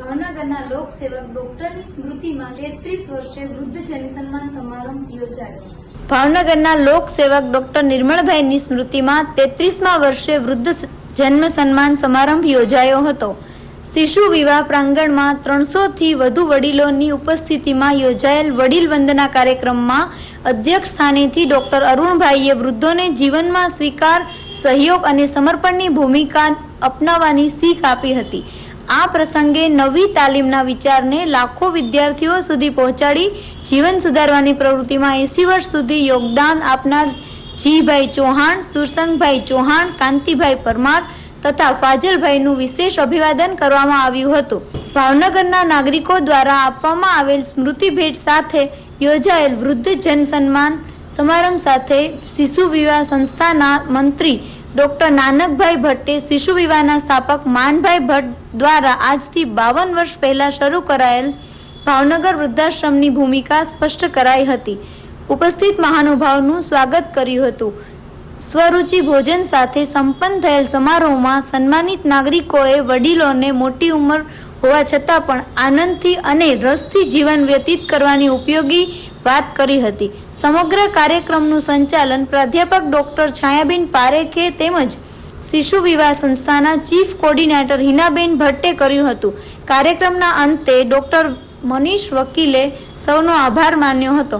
ભાવનગરના લોકસેવક ડોક્ટરની સ્મૃતિમાં તેત્રીસ વર્ષે વૃદ્ધ જનસન્માન સમારંભ યોજાયો. ભાવનગરના લોકસેવક ડોક્ટર નિર્મળભાઈની સ્મૃતિમાં તેત્રીસમા વર્ષે વૃદ્ધ જન્મ સન્માન સમારંભ યોજાયો હતો. શિશુ વિવાહ પ્રાંગણમાં ત્રણસોથી વધુ વડીલોની ઉપસ્થિતિમાં યોજાયેલ વડીલ વંદના કાર્યક્રમમાં અધ્યક્ષ સ્થાનેથી ડોક્ટર અરુણભાઈએ વૃદ્ધોને જીવનમાં સ્વીકાર, સહયોગ અને સમર્પણની ભૂમિકા અપનાવવાની શીખ આપી હતી. આ પ્રસંગે નવી તાલીમના વિચારને લાખો વિદ્યાર્થીઓ સુધી પહોંચાડી જીવન સુધારવાની પ્રવૃત્તિમાં એસી વર્ષ સુધી યોગદાન આપનાર જીભાઈ ચૌહાણ, સુરસંગભાઈ ચૌહાણ, કાંતિભાઈ પરમાર તથા ફાજલભાઈનું વિશેષ અભિવાદન કરવામાં આવ્યું હતું. ભાવનગરના નાગરિકો દ્વારા આપવામાં આવેલ સ્મૃતિ ભેટ સાથે યોજાયેલ વૃદ્ધ જન સન્માન સમારંભ સાથે શિશુ વિવાહ સંસ્થાના મંત્રી ડોક્ટર નાનકભાઈ ભટ્ટે શિશુ વિવાહના સ્થાપક માનભાઈ ભટ્ટ દ્વારા આજથી બાવન વર્ષ પહેલા શરૂ કરાયેલ ભાવનગર વૃદ્ધાશ્રમની ભૂમિકા સ્પષ્ટ કરાઈ હતી. ઉપસ્થિત મહાનુભાવનું સ્વાગત કર્યું હતું. સ્વરૂચિ ભોજન સાથે સંપન્ન થયેલ સમારોહમાં સન્માનિત નાગરિકોએ વડીલોને મોટી ઉંમર હોવા છતાં પણ આનંદથી અને રસથી જીવન વ્યતીત કરવાની ઉપયોગી વાત કરી હતી. સમગ્ર કાર્યક્રમનું સંચાલન પ્રાધ્યાપક ડોક્ટર છાયાબેન પારેખે તેમજ શિશુ વિવાહ સંસ્થાના ચીફ કોર્ડિનેટર હિનાબેન ભટ્ટે કર્યું હતું. કાર્યક્રમના અંતે ડોક્ટર મનીષ વકીલે સૌનો આભાર માન્યો હતો.